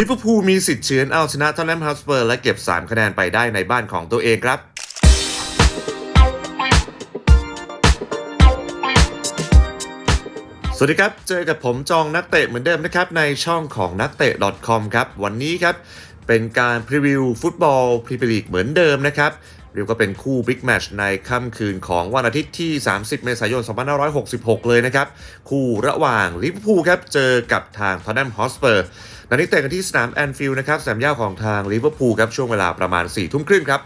ลิเวอร์พูลมีสิทธิ์เฉือนเอาชนะทอตแนมฮอสเปอร์และเก็บ 3 คะแนนไปได้ในบ้านของตัวเองครับสวัสดีครับ เจอกับผมจองนักเตะเหมือนเดิมนะครับ ในช่องของนักเตะ .com ครับ วันนี้ครับ เป็นการพรีวิวฟุตบอลพรีเมียร์ลีกเหมือนเดิมนะครับ เรียกว่าเป็นคู่บิ๊กแมชในค่ำคืนของวันอาทิตย์ที่ 30 เมษายน 2566 เลยนะครับ คู่ระหว่างลิเวอร์พูลครับเจอกับทางทอนแนมฮอสเปอร์นัดนี้เตะกันที่สนามแอนฟิลด์นะครับสนามหญ้าของทางลิเวอร์พูลครับช่วงเวลาประมาณ4ทุ่มครึ่งครับ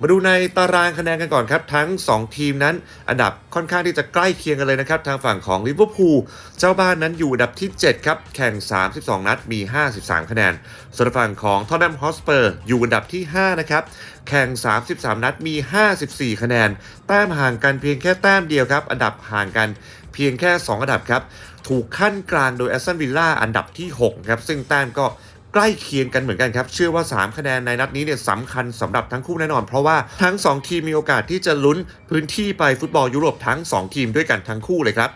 มาดูในตารางคะแนนกันก่อนครับ ทั้ง 2 ทีมนั้น อันดับค่อนข้างที่จะใกล้เคียงกันเลยนะครับ ทางฝั่งของลิเวอร์พูลเจ้าบ้านนั้นอยู่อันดับที่ 7 ครับ แข่ง 32 นัดมี 53 คะแนน ส่วนฝั่งของทอ t แนมฮอสเปอร์อยู่อันดับที่ 5 นะครับ แข่ง 33 นัดมี 54 คะแนน แต้มห่างกันเพียงแค่แต้มเดียวครับ อันดับห่างกันเพียงแค่ 2 อันดับครับ ถูกขั้นกลางโดยแอสตันวิลล่าอันดับที่ 6 ครับ ซึ่งแต้มก็ ใกล้เคียงกันเหมือนกันครับ เชื่อว่า 3 คะแนนในนัดนี้เนี่ยสำคัญสำหรับทั้งคู่แน่นอน เพราะว่าทั้ง 2 ทีมมีโอกาสที่จะลุ้นพื้นที่ไปฟุตบอลยุโรปทั้ง 2 ทีมด้วยกันทั้งคู่เลยครับ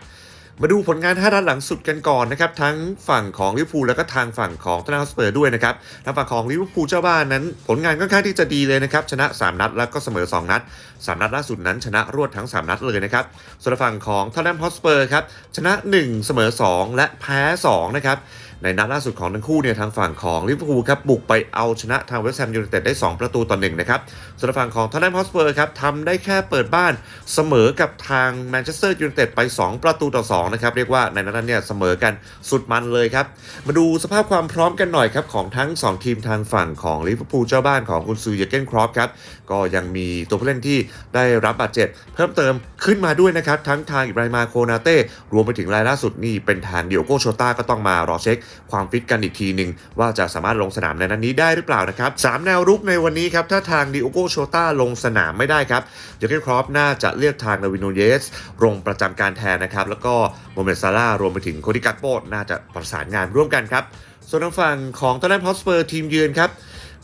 มาดูผลงาน 5 นัดหลังสุดกันก่อนนะครับทั้งฝั่งของลิเวอร์พูลแล้วก็ทางฝั่งของทนาวสเปอร์ด้วยนะครับทางฝั่งของลิเวอร์พูลเจ้าบ้านนั้น ผลงานค่อนข้างที่จะดีเลยนะครับชนะ 3 นัดแล้วก็เสมอ 2 นัด 3 นัดล่าสุดนั้นชนะรวดทั้ง 3 นัดเลยนะครับส่วนฝั่งของทนแนมฮอสเปอร์ครับชนะ 1 เสมอ 2 และแพ้ 2 นะครับในนัดล่าสุดของทั้งคู่เนี่ยทางฝั่งของลิเวอร์พูลครับบุกไปเอาชนะทางเวสต์แฮมยูไนเต็ดได้ 2 ประตูต่อหนึ่งนะครับส่วนฝั่งของทนนมฮอสเปอร์ครับทำได้แค่เปิดบ้านเสมอกับทางแมนเชสเตอร์ยูไนเต็ดไป 2 ประตูต่อ2นะครับเรียกว่าในนัดนั้นเนี่ยเสมอกันสุดมันเลยครับ มาดูสภาพความพร้อมกันหน่อยครับของทั้ง 2 ทีมทางฝั่งของลิเวอร์พูลเจ้าบ้านของคุณซือเยเกนครอปครับก็ยังมีตัวผู้เล่นที่ได้รับบาดเจ็บ เพิ่มเติมขึ้นมาด้วยนะครับ ทั้งทางอิบราฮิมาโคนาเต้รวมไปถึงรายล่าสุดนี่เป็นทางเดียโกโชต้าก็ต้องมารอเช็ค ความฟิตกันอีกทีหนึ่งว่าจะสามารถลงสนามในนัดนนี้ได้หรือเปล่านะครับสามแนวรุกในวันนี้ครับถ้าทางดิโอโกโชต้าลงสนามไม่ได้ครับเจอร์เกนครอปน่าจะเลือกทางนาวินโนเยสลงประจำการแทนนะครับแล้วก็โมเมนซาร่ารวมไปถึงโคดิกักโปน่าจะประสานงานร่วมกันครับ ส่วนทางฝั่งของตอนแรกพอสเปอร์ทีมเยือนครับ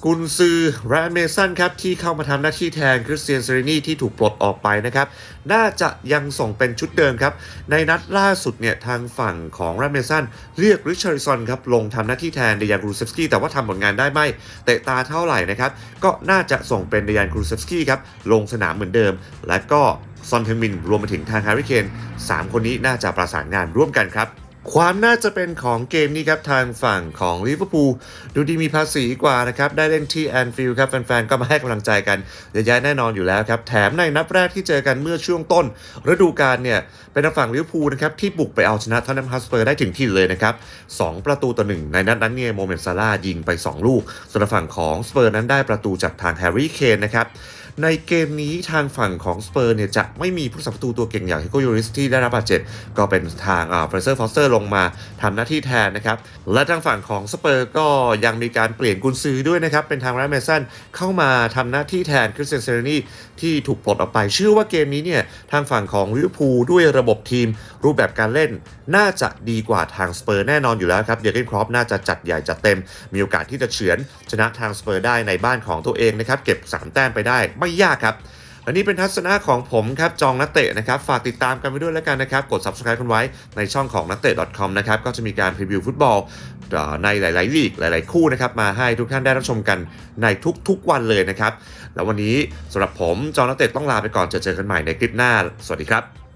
กุนซือแรนเมสันครับที่เข้ามาทำหน้าที่แทนคริสเตียนเซเรนีที่ถูกปลดออกไปนะครับ น่าจะยังส่งเป็นชุดเดิมครับ ในนัดล่าสุดเนี่ยทางฝั่งของแรนเมสันเรียกริชาริซอนครับลงทำหน้าที่แทนเดยานกรูเซฟสกี้แต่ว่าทำผลงานได้ไม่เตะตาเท่าไหร่นะครับ ก็น่าจะส่งเป็นเดยานกรูเซฟสกี้ครับลงสนามเหมือนเดิม และก็ ซอนเทมินรวมไปถึงทางแฮร์รี่เคนสามคนนี้น่าจะประสานงานร่วมกันครับ ความน่าจะเป็นของเกมนี้ครับ ทางฝั่งของลิเวอร์พูลดูดีมีภาษีกว่านะครับ ได้เล่นที่แอนฟิลด์ครับ แฟนๆ ก็มาให้กำลังใจกันเยอะแยะแน่นอนอยู่แล้วครับ แถมในนัดแรกที่เจอกันเมื่อช่วงต้น ฤดูกาลเนี่ย เป็นทางฝั่งลิเวอร์พูลนะครับ ที่บุกไปเอาชนะทอนแนมฮัสเปอร์ได้ถึงที่เลยนะครับ 2 ประตูต่อหนึ่งในนัดนั้นเนี่ยโมเมนต์ซาร่ายิงไป 2 ลูกส่วนฝั่งของสเปอร์นั้นได้ประตูจากทางแฮร์รี่เคนนะครับ ในเกมนี้ทางฝั่งของสเปอร์เนี่ยจะไม่มีผู้สับประตูตัวเก่งอย่างฮิโกโยริสที่ได้รับบาดเจ็บ ก็เป็นทางเฟรเซอร์ฟอสเตอร์ลงมาทำหน้าที่แทนนะครับ และทางฝั่งของสเปอร์ก็ยังมีการเปลี่ยนกุนซือด้วยนะครับ เป็นทางแรมเมสันเข้ามาทำหน้าที่แทนคริสเตียนเซเรนีที่ถูกปลดออกไป เชื่อว่าเกมนี้เนี่ยทางฝั่งของลิเวอร์พูลด้วยระบบทีม รูปแบบการเล่นน่าจะดีกว่าทางสเปอร์แน่นอนอยู่แล้วครับเดเกนครอปน่าจะจัดใหญ่จัดเต็ม มีโอกาสที่จะเฉือนชนะทางสเปอร์ได้ในบ้านของตัวเองนะครับเก็บสามแต้มไปได้ไม่ไม่ยากครับอันนี้เป็นทัศนะของผมครับจองนักเตะนะครับฝากติดตามกันไปด้วยแล้วกันนะครับ กด subscribe กันไว้ในช่องของนักเตะ .com นะครับก็จะมีการพรีวิวฟุตบอลในหลาย ๆ ลีกหลาย ๆ คู่นะครับมาให้ทุกท่านได้รับชมกันในทุก ๆ วันเลยนะครับ แล้ววันนี้สำหรับผมจองนักเตะต้องลาไปก่อนเจอเจอกันใหม่ในคลิปหน้า สวัสดีครับ